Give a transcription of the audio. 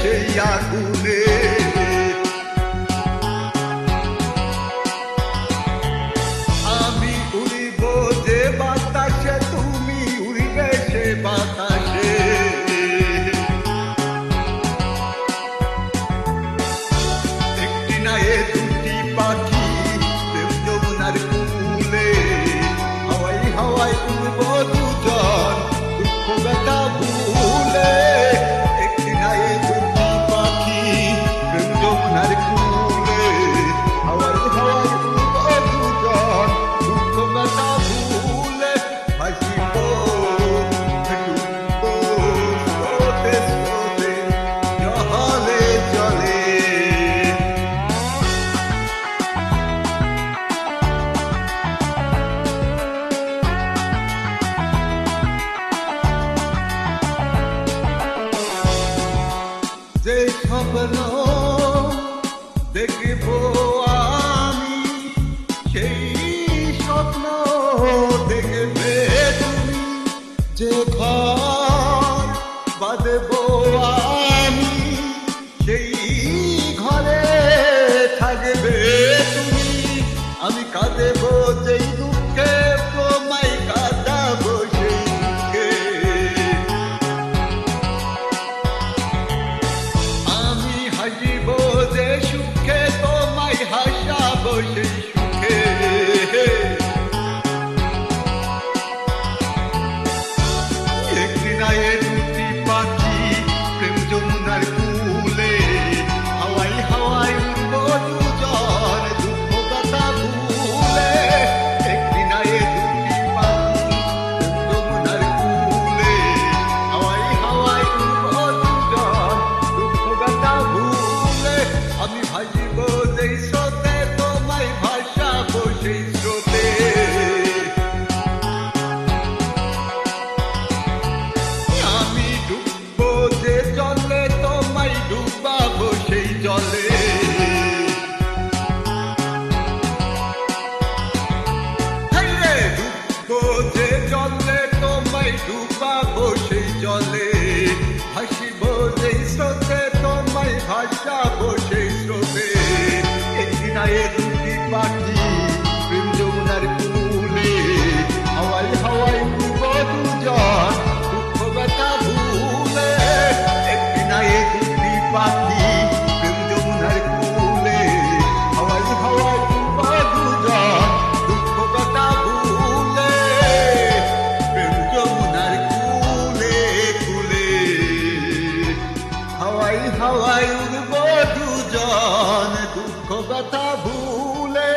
সেই আগুনে। আমি উড়িব যে বাতাসে তুমি উড়িবে সে বাতাসে। একটি না স্বপ্ন দেখব আমি। সেই স্বপ্ন দেখবে তুমি যে ঘর একটি নায়ের দুটি পাখি প্রেম যমুনার জন দুঃখ ব্যথা ভুলে